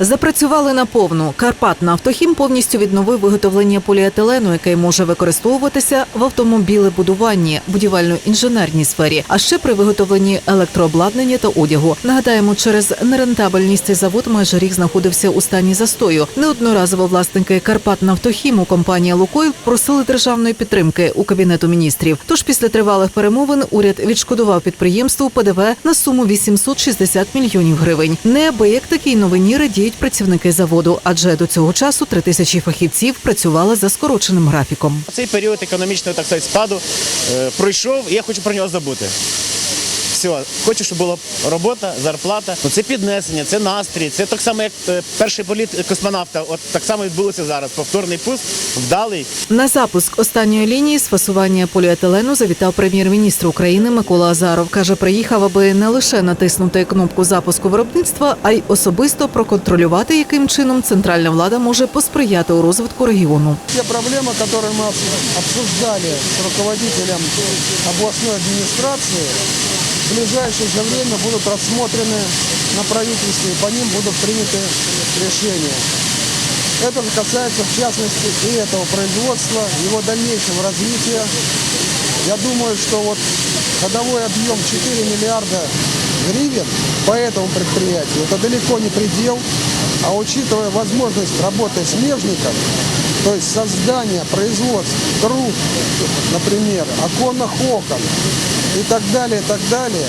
Запрацювали на повну. Карпатнаавтохім повністю відновив виготовлення поліетилену, який може використовуватися в автомобілебудуванні, будівельно-інженерній сфері, а ще при виготовленні електрообладнання та одягу. Нагадаємо, через нерентабельність завод майже рік знаходився у стані застою. Неодноразово власники Карпатнаавтохіму компанія Лукойл просили державної підтримки у кабінету міністрів. Тож після тривалих перемовин уряд відшкодував підприємству ПДВ на суму 860 мільйонів гривень. Неабияк такій новині радіють працівники заводу, адже до цього часу три тисячі фахівців працювали за скороченим графіком. Цей період економічного так сказати, спаду е, пройшов, і я хочу про нього забути Все, хочу, щоб була робота, зарплата. Ну, це піднесення, це настрій, це так само, як е, перший політ космонавта. От так само відбулося зараз. Повторний пуск, вдалий. На запуск останньої лінії з фасування поліетилену завітав прем'єр-міністр України Микола Азаров. каже, приїхав, аби не лише натиснути кнопку запуску виробництва, а й особисто проконтролювати, яким чином центральна влада може посприяти у розвитку регіону. Те проблемы, которые мы обс- обсуждали с руководителем областной администрации, В ближайшее же время будут рассмотрены на правительстве, и по ним будут приняты решения. Это касается, в частности, и этого производства, его дальнейшего развития. Я думаю, что вот годовой объем 4 миллиарда гривен по этому предприятию, это далеко не предел, а учитывая возможность работы смежников, то есть создание, производств, труб, например, оконных окон и так далее, и так далее,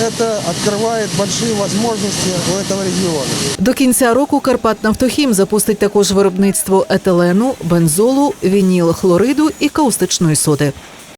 это открывает большие возможности у этого региона. До кінця року Карпатнафтохім запустить також виробництво етилену, бензолу, вінілхлориду і каустичної соди.